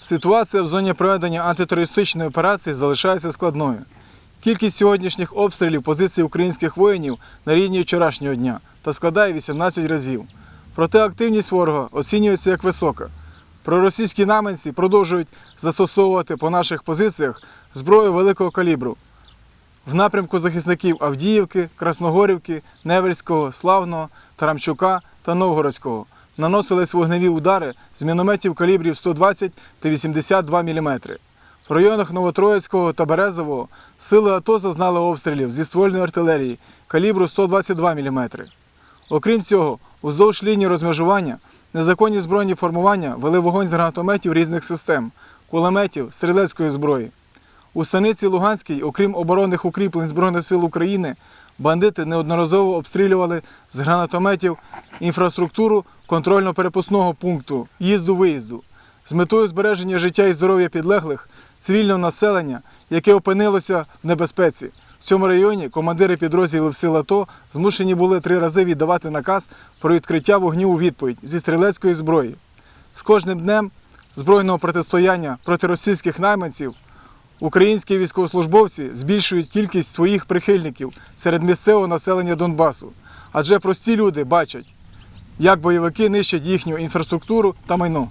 Ситуація в зоні проведення антитерористичної операції залишається складною. Кількість сьогоднішніх обстрілів позицій українських воїнів на рівні вчорашнього дня та складає 18 разів. Проте активність ворога оцінюється як висока. Проросійські наманці продовжують застосовувати по наших позиціях зброю великого калібру в напрямку захисників Авдіївки, Красногорівки, Невельського, Славного, Тарамчука та Новгородського. Наносились вогневі удари з мінометів калібрів 120 та 82 мм. В районах Новотроїцького та Березового сили АТО зазнали обстрілів зі ствольної артилерії калібру 122 мм. Окрім цього, уздовж лінії розмежування незаконні збройні формування вели вогонь з гранатометів різних систем, кулеметів, стрілецької зброї. У станиці Луганській, окрім оборонних укріплень Збройних сил України, бандити неодноразово обстрілювали з гранатометів інфраструктуру контрольно-перепускного пункту їзду-виїзду з метою збереження життя і здоров'я підлеглих цивільного населення, яке опинилося в небезпеці. В цьому районі командири підрозділів сил АТО змушені були три рази віддавати наказ про відкриття вогню у відповідь зі стрілецької зброї. З кожним днем збройного протистояння проти російських найманців Українські військовослужбовці збільшують кількість своїх прихильників серед місцевого населення Донбасу, адже прості люди бачать, як бойовики нищать їхню інфраструктуру та майно.